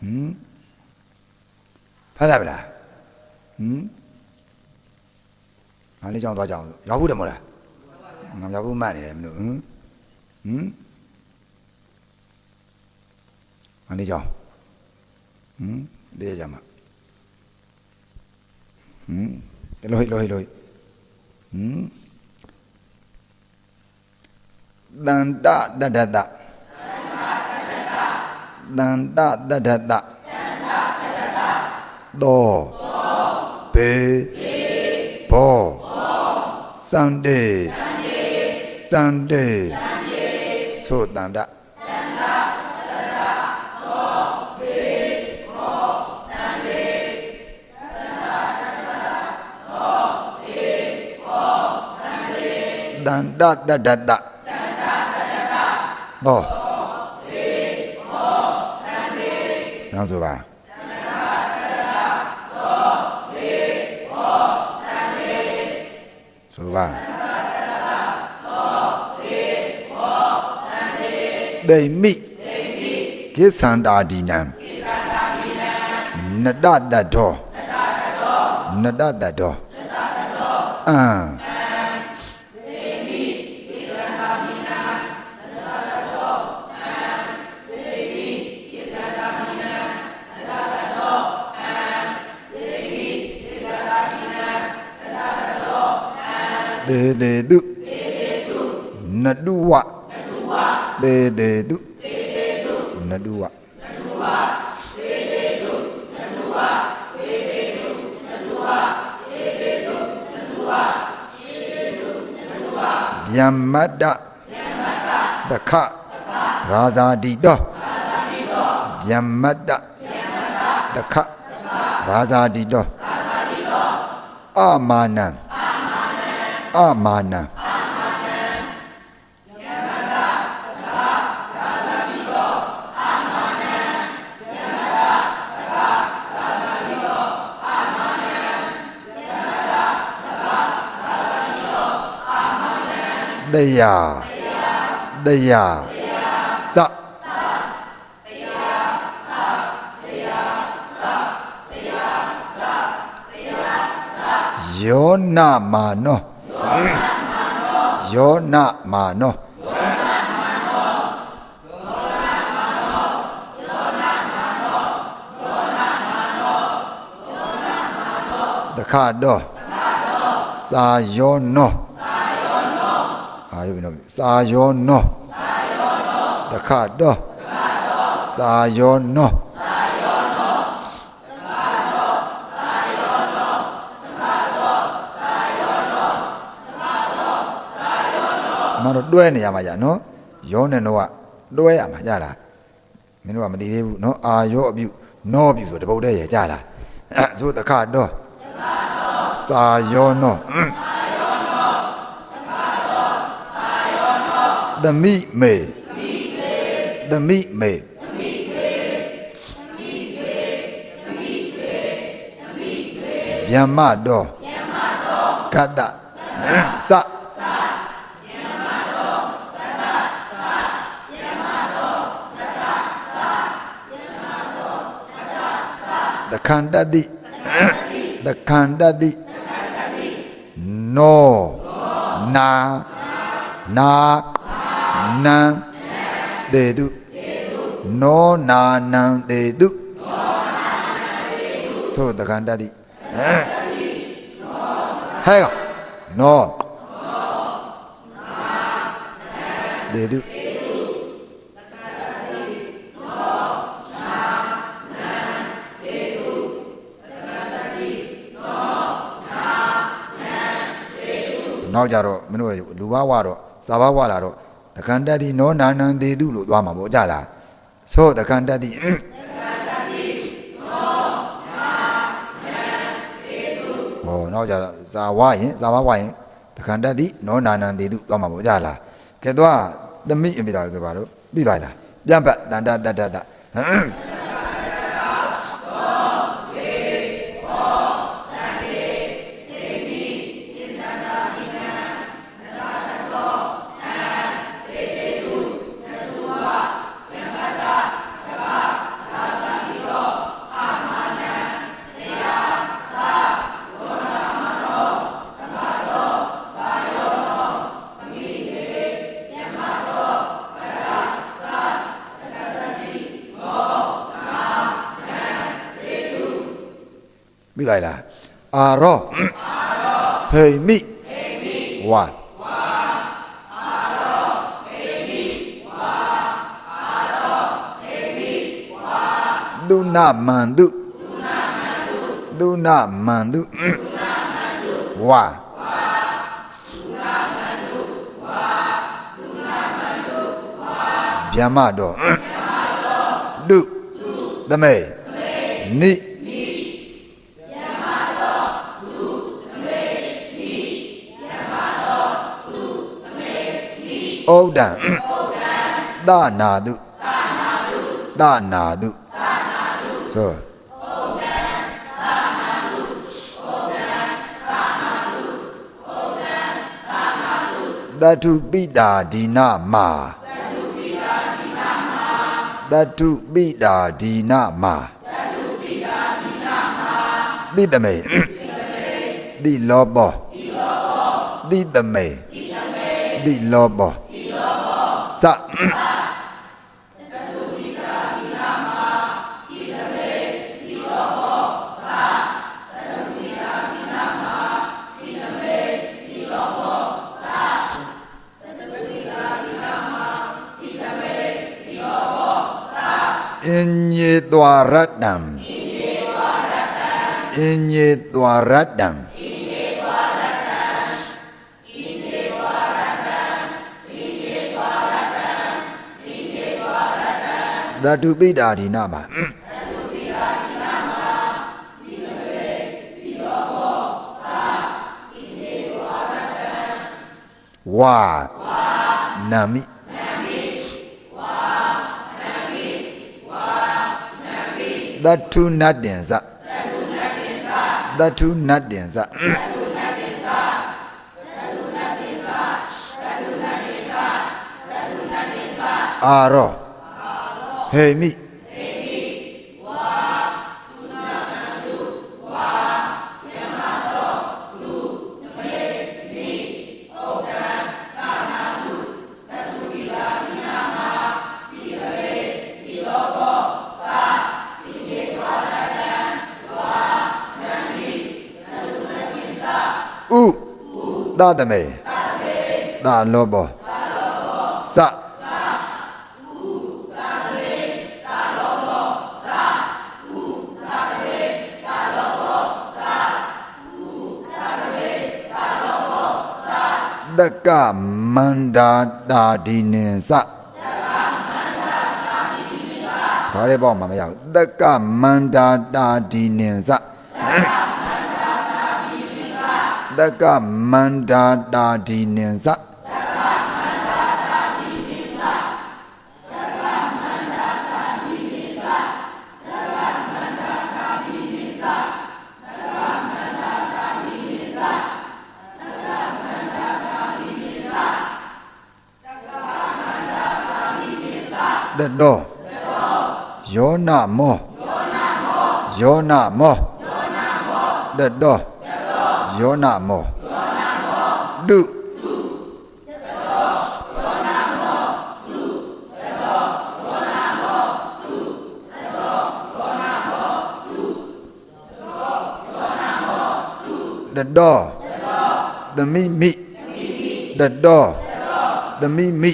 ဟမ်ဖတ်ရပါလားဟမ်ငါလေးကြောင်းသွားကြအောင်ရောက်ဘူးတယ်မို့လားငါရောက်ဘူးမှတ်နေတယ်မလို့ဟမ်ဟမ်ငါလေးကြောင်းဟမ်လေးကြမှာဟမ်လောဟိလောဟိလောဟိဟမ်တန်တတတတ တန်တတတတသောဘေဘောစန္ဒေစန္ဒေဆိုတန်တတန်တတတတဘော နောင်ဆိုပါဆိုပါဒိမိကိသန္တာဒီနံနတတတောနတတတောအံ တေတေတုနတုဝတေတေတုနတုဝဗျမ္မတ္တတခရာဇာတိတောဗျမ္မတ္တတခရာဇာတိတောအမာနံ အမာနံတရားတရားစယောနမာနော ယောနမာနောတခါတော့စာယောနောအာယုဘနောစာယောနောတခါတော့စာယောနော မတို့တွဲနေရမှာကြာနော်ယောနဲ့တော့ကတွဲရမှာကြာလားမင်းတို့ကမသိသေးဘူးနော်အာယောအပြုနောအပြုဆိုတပုတ်တည်းရကြာလားအဲ့ဆိုတခါတော့စာယောနောသမိမေသမိမေဗျမ္မတော်ကတ္တ စတခန္တတိတခန္တတိနောနာနာနံတေတုနောနာနံတေတုဆိုတခန္တတိဟဲ့နောတေတု နောက်ကြတော့မင်းတို့လူဘဝတော့ဇာဘဝလာတော့တခန္တတိနောနာနံတေတုလို့သွားမှာပေါ့ကြလားဆိုတခန္တတိဟောနောက်ကြတော့ဇာဝရင်ဇာဘဝရင်တခန္တတိနောနာနံတေတုသွားမှာပေါ့ကြလားကဲတော့သမိအမိတာဆိုပါတော့ပြီးသွားလားပြန်ပတ်တန္တတတ္တတပြီ လိုက်လားအာရောဟိမိဝါဒုနာမန္တုဒုနာမန္တုဝါဗျမတော်ဒုသမေနိ ဩဒံသနာတုသနာတုဆိုသတုပိတာဒီနာမာသတုပိတာဒီနာမာတိတမေတိလောဘောတိတမေတိလောဘောသအင်ညေသွာရတ္တံအ င်ညေသွာရ သတုပိတာဒီနာမှာဝါနာမိသတ္ထုနတ္တင်္စသတ္ထုနတ္တင်္စအာရော ဟေမိဥသတမေသာလောဘောသ တက္ကမန္တာတာဒီနင်္စဘာလဲပေါ့မမရဘူးတက္ကမန္တာတာဒီနင်္စတက္ကမန္တာတာဒီနင်္စတတော်ယောနာ မောယောနာမောတတော်ယောနာမောဒုတတော်သမိမိတတော်သမိမိ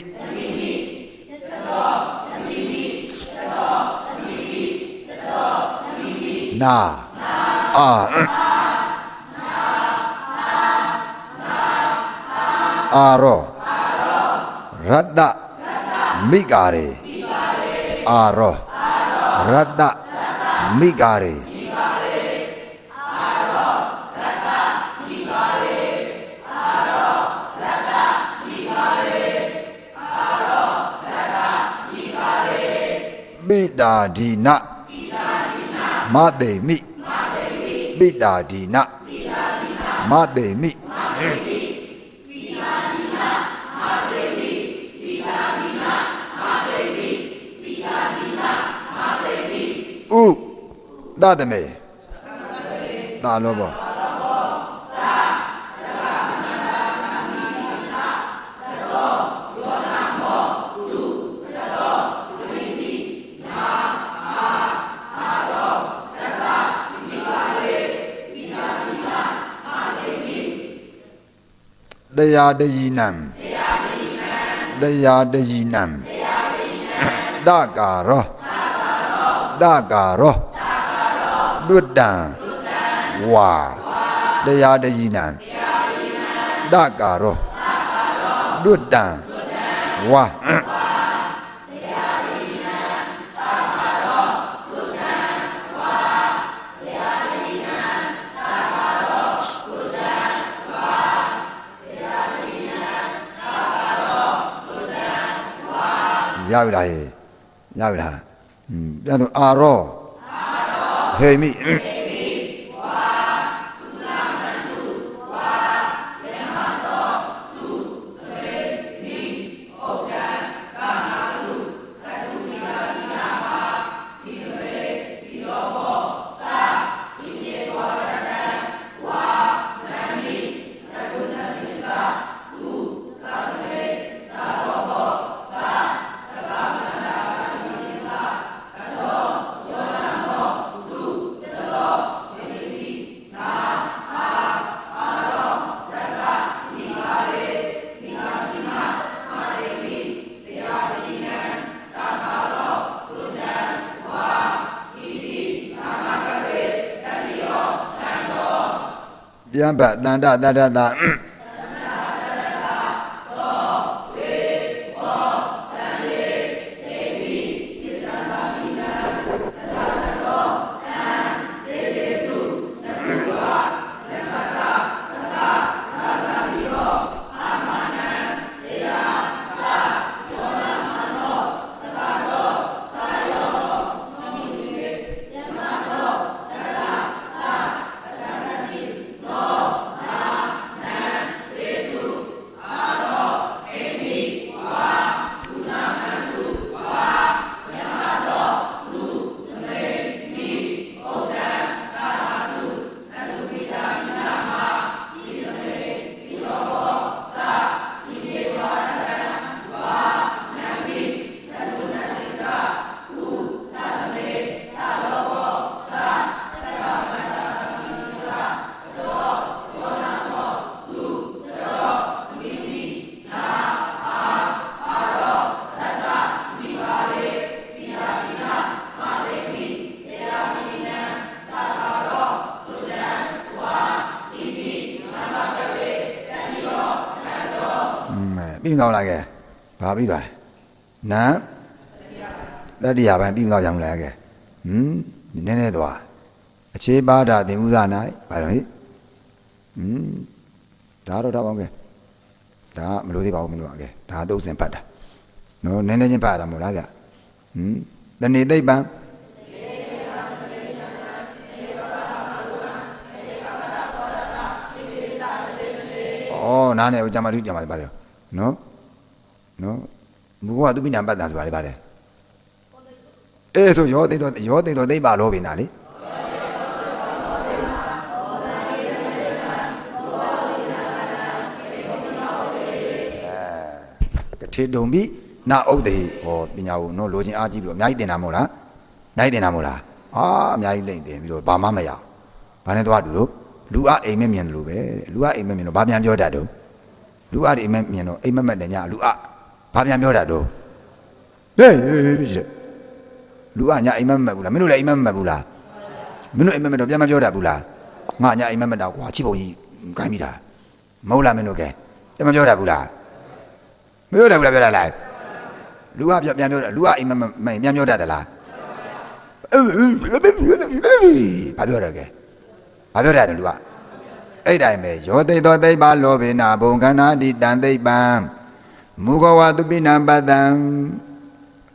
နာအာအာရောရတ္တမိဂါရေအာရောရတ္တမိဂါရေ ပိတာဒီနမတေမိပိတာဒီနမတေမိဥသတမေသာလောဘော တရားတယီနံတရားတယီနံတကာရောတကာရောလွတ်တံဝါတရားတယီနံတကာရောလွတ်တံဝါ ရပြီလားဟေးရပြီလားอืมပြန်တော့အာရောဟေမိ ပြန်ပတ်တန္တတတ္တ ပြီးတော့လာခဲ့ဘာပြီးသွားနံတတိယပိုင်းပြီးတော့ကြောင်လာခဲ့ဟွန်းနည်းနည်းသွားအခြေပါဒသင်ဥဇာ၌ဘာလို့ဟိဟွန်းဒါတော့တော့အောင်ခဲ့ဒါမလို့သေးပါဘူးမလို့အောင်ခဲ့ဒါသုံးစင်ပတ်တာနော်နည်းနည်းချင်းပတ်ရတာမဟုတ်လားဗျဟွန်းတဏိသိပ္ပံဩနားနေကြမှာသူကြမှာပါတယ်နော် နော်ဘုရားသူပိဏံပတ်တာဆိုတာလေပါတယ်အေးဆိုရောသိတော့ရောသိတော့သိပါလို့ပြီနာလေကထေတုံပြီးနာဥဒ္ဒေဟောပညာကိုနော်လိုချင်အားကြီးပြီးတော့အများကြီးတင်တာမဟုတ်လားအများကြီးတင်တာမဟုတ်လားအာအများကြီးလိမ့်တင်ပြီးတော့ဘာမှမရဘာနဲ့သွားတူလို့လူအအိမ်မက်မြင်တယ်လို့ပဲတဲ့လူအအိမ်မက်မြင်တော့ဘာပြန်ပြောတတ်တော့လူအအိမ်မက်မြင်တော့အိမ်မက်မက်တဲ့ညလူအ ဘာပြန်ပြောတတ်တော့ဟေးဟေးဟေးဟေးလူအညအိမ်မက်မက်ဘူးလားမင်းတို့လည်းအိမ်မက်မက်ဘူးလားမင်းတို့အိမ်မက်မက်တော့ပြန်မပြောတတ်ဘူးလားငါညအိမ်မက်မက်တော့ကွာချိပုံကြီးခိုင်းမိတာမဟုတ်လားမင်းတို့ကဲပြန်မပြောတတ်ဘူးလားမပြောတယ်ဘူးလားပြောတာလားလူကပြန်ပြန်ပြောတယ်လူကအိမ်မမပြန်ပြောတတ်သလားဘာပြောရကဲဘာပြောရတယ်လူကအဲ့တိုင်းပဲယောသိသောသိပ္ပလောဘေနာဘုံခန္ဓာတိတံသိပ္ပံ မူဂဝတုပိနံပတံ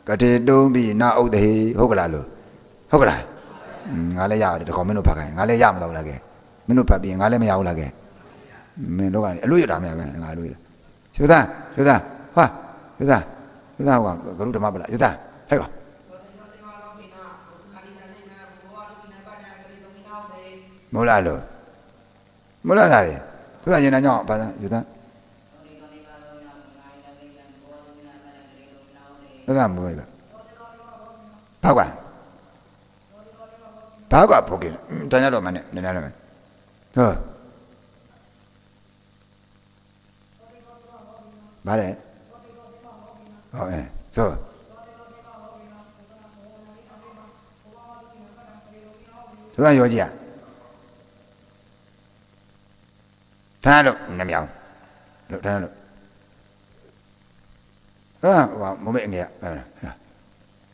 ကတိတုံးပြီးနာဥဒ္ဒေဟုတ်ကလားလို့ဟုတ်ကလားငါလည်းရတယ်တကောင်မင်းတို့ဖတ်ခိုင်းငါလည်းရမတော့လားကဲမင်းတို့ဖတ်ပြီးငါလည်းမရဘူးလားကဲမင်းတို့ကနေအလို့ရတာမရဘူးငါအလို့ရရှုသားရှုသားဟာရှုသားရှုသားဟောကရုဓမ္မပလားရှုသားဟဲ့ကောမဟုတ်လားလို့မဟုတ်လားလေသူကရင်နာကြောင့်ဘာသာရှုသား ရှုသားမဟုတ်လားဘာကွာဘာကွာဘုတ်ကင်းတန်းရတော့မနဲ့နည်းနည်းတော့မယ်ဟုတ်ဗါတယ်ဟောအဲဆိုသူကရောကြည့်ရထားလို့နမြောင်လို့ထားလို့ ဟာဟောမမေငယ်အဲ့ဒါ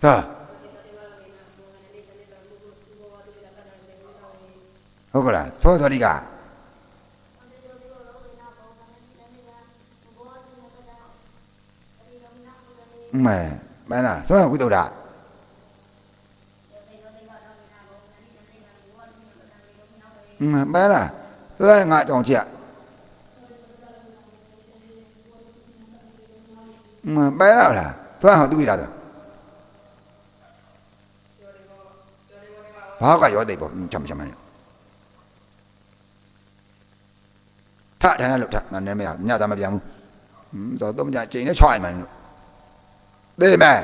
သာဟုတ်ကလားသောသောတိကမဲမဲလားသောဝိသုဒ္ဓမဲမဲလားသောငါကြောင် ကြည့်မဲလားလားသောဟောသူ့ရတာဘာကရောသိပေါ့ချမ်းချမ်းမထထနဲ့လို့ထနာနေမရညသားမပြန်ဘူးဟွန်းဆိုတော့မကြချိန်နဲ့ချွိုင်မှန်လို့သိမယ်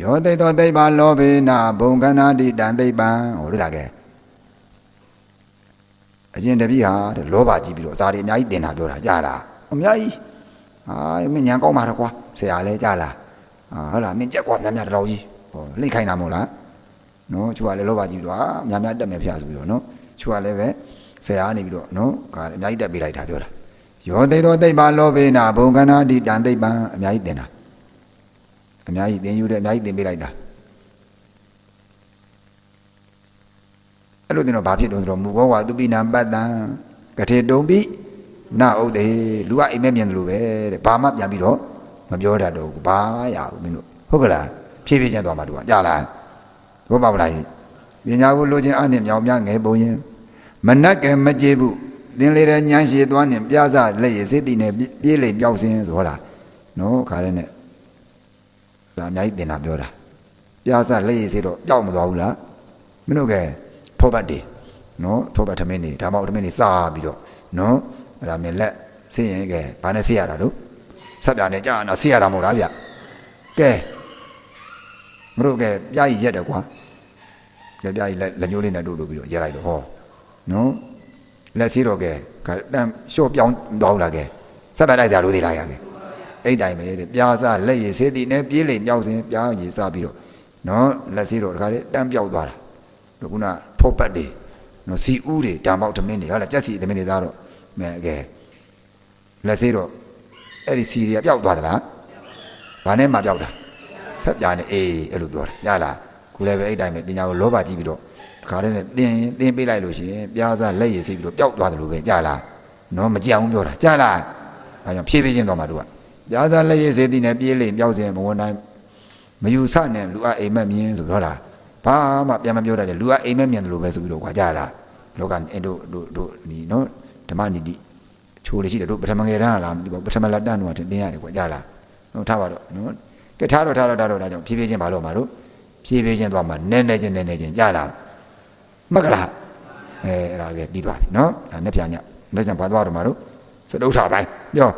ယောသိတောသိပ္ပံလောဘေနဘုံကနာတိတံသိပ္ပံဟောရလာခဲ့အရင်တပည့်ဟာတဲ့လောဘကြီးပြီးတော့အစာတွေအများကြီးတင်တာပြောတာကြားလား အများကြီးဟာမင်းညံကောင်းပါတော့ကွာဆရာလဲကြားလားဟာဟုတ်လားမင်းကြက်ကွာများများတော်ကြီးဟောလိတ်ခိုင်းတာမဟုတ်လားနော်သူကလည်းလောဘကြီးပြီးတော့ဟာများများတက်မယ်ဖျားဆိုပြီးတော့နော်သူကလည်းပဲဆရာကနေပြီးတော့နော်ကာအများကြီးတက်ပေးလိုက်တာပြောတာယောသိတောသိပ္ပံလောဘေနဘုံကနာတိတံသိပ္ပံအများကြီးတင်တာအများကြီးသင်ယူတယ်အများကြီးသင်ပေးလိုက်တာအဲ့လိုတင်တော့ဘာဖြစ်လို့ဆိုတော့မူဘောဝါသူပိနံပတ္တံကထေတုံပိ နဥဒ္ဒေလူကအိမ်မက်မြင်တယ်လို့ပဲတဲ့ဘာမှပြန်ပြီးတော့မပြောတတ်တော့ဘူးဘာရဘူးမင်းတို့ဟုတ်ကလားဖြည်းဖြည်းချင်းသွားမှတူကကြားလားဘောပါမလားပညာကိုလိုချင်အနှင့်မြောင်မြငယ်ပုံရင်မနက်ကဲမကြေဘူးသင်လေတဲ့ညံရှည်သွားနှင့်ပြားစလက်ရည်စိတ်တည်နဲ့ပြေးလေပြောက်စင်းဆိုဟောလားနော်ခါရဲနဲ့ဒါအများကြီးတင်တာပြောတာပြားစလက်ရည်စိတ်တော့ကြောက်မသွားဘူးလားမင်းတို့ကထောပတ်တွေနော်ထောပတ်ထမင်းတွေဒါမှမဟုတ်ထမင်းတွေစားပြီးတော့နော် အဲ့ဒါမြင်လက်ဆင်းရင်ကဲဘာနဲ့ဆင်းရတာတို့ဆက်ပြာနဲ့ကြာနာဆင်းရတာမဟုတ်လားဗျကဲမတို့ကပြားကြီးရက်တယ်ကွာကဲပြားကြီးလက်ညှိုးလေးနဲ့တို့တို့ပြီးတော့ရက်လိုက်တော့ဟောနော်လက်စီးတော့ကဲကတန်လျှော့ပြောင်းသွားလာကဲဆက်ပြလိုက်ကြလို့သေးလားရကဲအဲ့တိုင်းပဲတဲ့ပြားစားလက်ရည်စေးတည်နဲ့ပြေးလိမ်မြောက်စဉ်ပြားရည်စားပြီးတော့နော်လက်စီးတော့တခါလေတန်းပြောက်သွားတာဒီခုနထောပတ်တွေနော်စီဦးတွေဓာမောက်သမင်းတွေဟုတ်လားကြက်စီသမင်းတွေသားတော့ မဲကဲလက်စီးတော့အဲ့ဒီစီတွေကပျောက်သွားသလားဘာနဲ့မှပျောက်တာဆက်ပြားနဲ့အေးအဲ့လိုပြောတာရလားခုလည်းပဲအဲ့တိုင်းပဲပညာကိုလောဘကြည့်ပြီးတော့တခါတည်းနဲ့သင်သင်ပေးလိုက်လို့ရှိရင်ပြားစားလက်ရည်စိတ်ပြီးတော့ပျောက်သွားတယ်လို့ပဲကြလားနော်မကြအောင်ပြောတာကြလားအဲကြောင့်ဖြည်းဖြည်းချင်းသွားမှာတို့ကပြားစားလက်ရည်စိတ်တည်နဲ့ပြေးလိမ့်ပျောက်စဉ်မဝန်တိုင်းမယူဆနဲ့လူအအိမ်မက်မြင်းဆိုတော့လားဘာမှပြန်မပြောတတ်တယ်လူကအိမ်မက်မြင်တယ်လို့ပဲဆိုပြီးတော့ကွာကြလားလောကအင်တို့တို့တို့ဒီနော် ဓမ္မနိတိချိုးလေးရှိတယ်တို့ပထမငယ်တန်းလားမသိပါဘူးပထမလက်တန်းတော့တင်ရတယ်ကွာကြလားနော်ထားပါတော့နော်ကဲထားတော့ထားတော့ထားတော့ဒါကြောင့်ဖြည်းဖြည်းချင်းမလုပ်မှာတို့ဖြည်းဖြည်းချင်းသွားမှာနဲနဲချင်းနဲနဲချင်းကြလားမကလားအဲအဲ့ဒါကပြီးသွားပြီနော်အဲနှစ်ပြန်ညလက်ချံဘာသွားတော့မှာတို့စတုထာပိုင်းပြော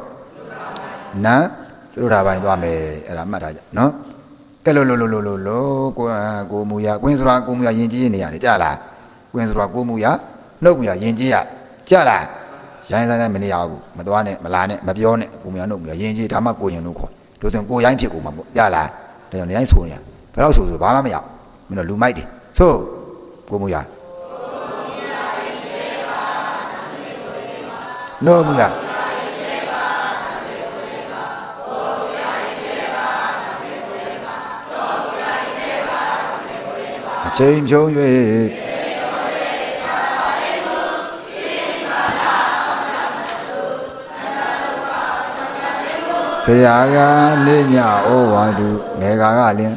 နန်းစတုထာပိုင်းသွားမယ်အဲ့ဒါမှတ်ထားကြနော်ကဲလို့လို့လို့လို့လို့လို့ကိုကိုမူရကွင်းစွာကိုမူရယင်ကြီးနေရတယ်ကြလားကွင်းစွာကိုမူရနှုတ်မူရယင်ကြီးရ ကြလားရိုင်းဆိုင်နဲ့မနေရဘူးမသွားနဲ့မလာနဲ့မပြောနဲ့ကိုမူရနှုတ်မူရယင်ကြီးဒါမှကိုရင်တို့ခေါ်တို့ဆိုကိုရိုင်းဖြစ်ကိုမှာပေါ့ကြလားဒါကြောင့်နေတိုင်းဆိုနေရဘယ်တော့ဆိုဆိုဘာမှမရမင်းတို့လူမိုက်တယ်ဆိုကိုမူရနှုတ်မူရအချိန်ဖြုံး၍ ဆရာကနေညဩဝါဒုငယ်ကာကလင်း